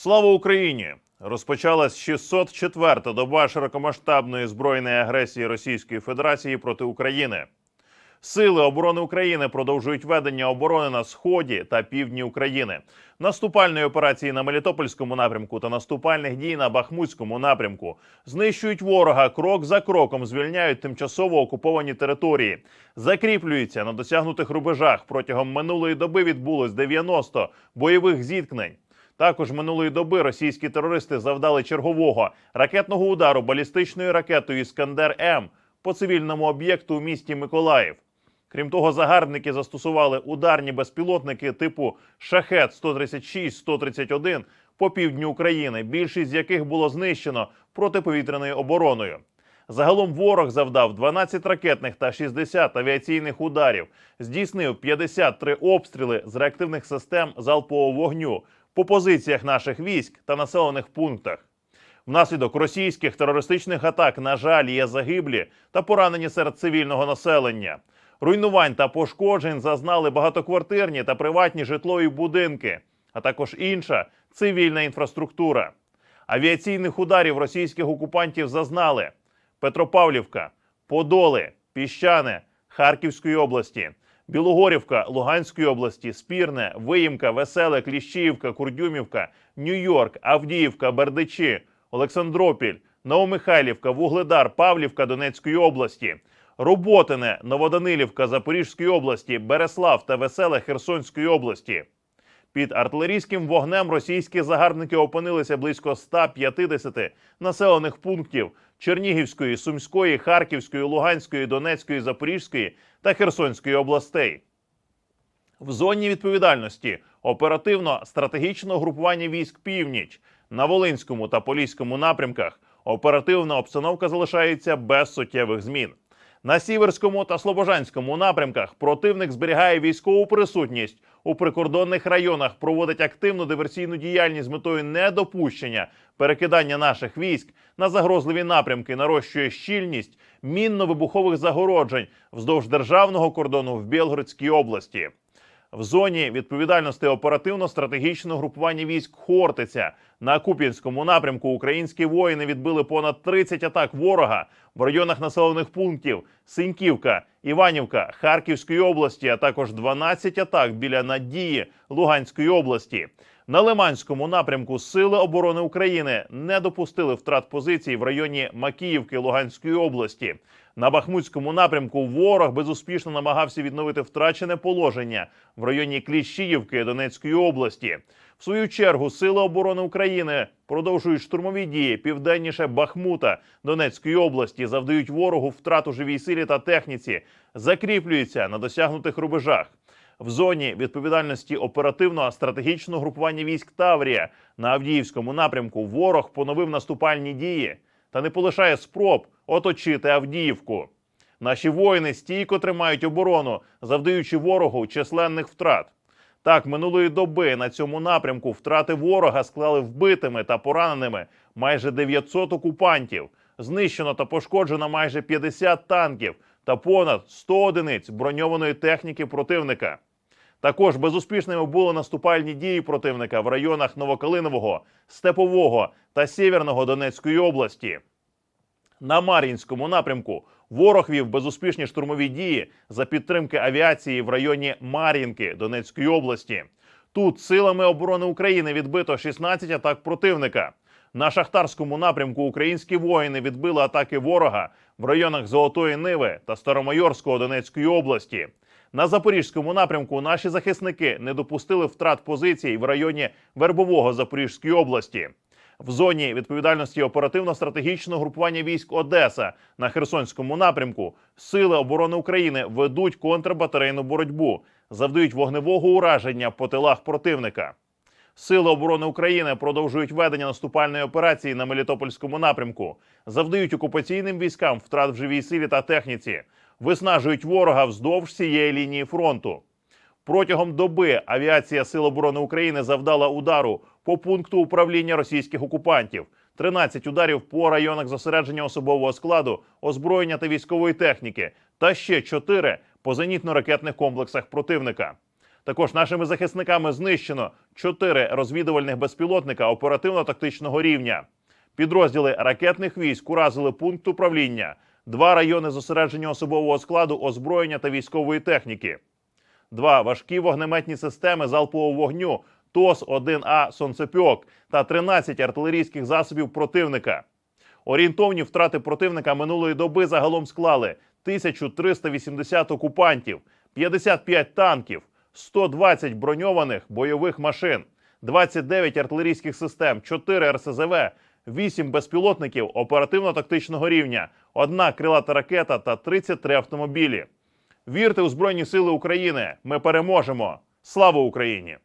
Слава Україні! Розпочалась 604-та доба широкомасштабної збройної агресії Російської Федерації проти України. Сили оборони України продовжують ведення оборони на сході та півдні України, наступальної операції на Мелітопольському напрямку та наступальних дій на Бахмутському напрямку. Знищують ворога крок за кроком, звільняють тимчасово окуповані території, закріплюються на досягнутих рубежах. Протягом минулої доби відбулось 90 бойових зіткнень. Також минулої доби російські терористи завдали чергового ракетного удару балістичною ракетою Іскандер М по цивільному об'єкту у місті Миколаїв. Крім того, загарбники застосували ударні безпілотники типу Шахет 136 131 по півдню України, більшість з яких було знищено протиповітряною обороною. Загалом ворог завдав 12 ракетних та 60 авіаційних ударів, здійснив 53 обстріли з реактивних систем залпового вогню по позиціях наших військ та населених пунктах. Внаслідок російських терористичних атак, на жаль, є загиблі та поранені серед цивільного населення. Руйнувань та пошкоджень зазнали багатоквартирні та приватні житлові будинки, а також інша цивільна інфраструктура. Авіаційних ударів російських окупантів зазнали Петропавлівка, Подоли, Піщане Харківської області, Білогорівка Луганської області, Спірне, Виїмка, Веселе, Кліщіївка, Курдюмівка, Нью-Йорк, Авдіївка, Бердичі, Олександропіль, Новомихайлівка, Вугледар, Павлівка Донецької області, Роботине, Новоданилівка Запорізької області, Береслав та Веселе Херсонської області. Під артилерійським вогнем російські загарбники опинилися близько 150 населених пунктів Чернігівської, Сумської, Харківської, Луганської, Донецької, Запорізької та Херсонської областей. В зоні відповідальності оперативно-стратегічного групування військ Північ на Волинському та Поліському напрямках оперативна обстановка залишається без суттєвих змін. На Сіверському та Слобожанському напрямках противник зберігає військову присутність у прикордонних районах, проводить активну диверсійну діяльність з метою недопущення перекидання наших військ на загрозливі напрямки, нарощує щільність мінно-вибухових загороджень вздовж державного кордону в Білгородській області. В зоні відповідальності оперативно-стратегічного групування військ Хортиця на Куп'янському напрямку українські воїни відбили понад 30 атак ворога в районах населених пунктів Синьківка, Іванівка, Харківської області, а також 12 атак біля Надії Луганської області. На Лиманському напрямку Сили оборони України не допустили втрат позицій в районі Макіївки Луганської області. На Бахмутському напрямку ворог безуспішно намагався відновити втрачене положення в районі Кліщіївки Донецької області. В свою чергу Сили оборони України продовжують штурмові дії південніше Бахмута Донецької області, завдають ворогу втрату живій силі та техніці, закріплюються на досягнутих рубежах. В зоні відповідальності оперативно-стратегічного групування військ Таврія на Авдіївському напрямку ворог поновив наступальні дії та не полишає спроб оточити Авдіївку. Наші воїни стійко тримають оборону, завдаючи ворогу численних втрат. Так, минулої доби на цьому напрямку втрати ворога склали вбитими та пораненими майже 900 окупантів. Знищено та пошкоджено майже 50 танків та понад 100 одиниць броньованої техніки противника. Також безуспішними були наступальні дії противника в районах Новокалинового, Степового та Сєвєрного Донецької області. На Мар'їнському напрямку ворог вів безуспішні штурмові дії за підтримки авіації в районі Мар'їнки Донецької області. Тут силами оборони України відбито 16 атак противника. На шахтарському напрямку українські воїни відбили атаки ворога в районах Золотої Ниви та Старомайорського Донецької області. На запорізькому напрямку наші захисники не допустили втрат позицій в районі Вербового Запорізької області. В зоні відповідальності оперативно-стратегічного групування військ Одеса на Херсонському напрямку сили оборони України ведуть контрбатарейну боротьбу, завдають вогневого ураження по тилах противника. Сили оборони України продовжують ведення наступальної операції на Мелітопольському напрямку, завдають окупаційним військам втрат в живій силі та техніці, виснажують ворога вздовж всієї лінії фронту. Протягом доби авіація Сил оборони України завдала удару по пункту управління російських окупантів. 13 ударів по районах зосередження особового складу, озброєння та військової техніки, та ще 4 по зенітно-ракетних комплексах противника. Також нашими захисниками знищено чотири розвідувальних безпілотника оперативно-тактичного рівня. Підрозділи ракетних військ уразили пункт управління, два райони зосередження особового складу, озброєння та військової техніки, два важкі вогнеметні системи залпового вогню ТОС-1А «Сонцепьок» та 13 артилерійських засобів противника. Орієнтовні втрати противника минулої доби загалом склали 1380 окупантів, 55 танків, 120 броньованих бойових машин, 29 артилерійських систем, 4 РСЗВ, 8 безпілотників оперативно-тактичного рівня, одна крилата ракета та 33 автомобілі. Вірте у Збройні Сили України! Ми переможемо! Слава Україні!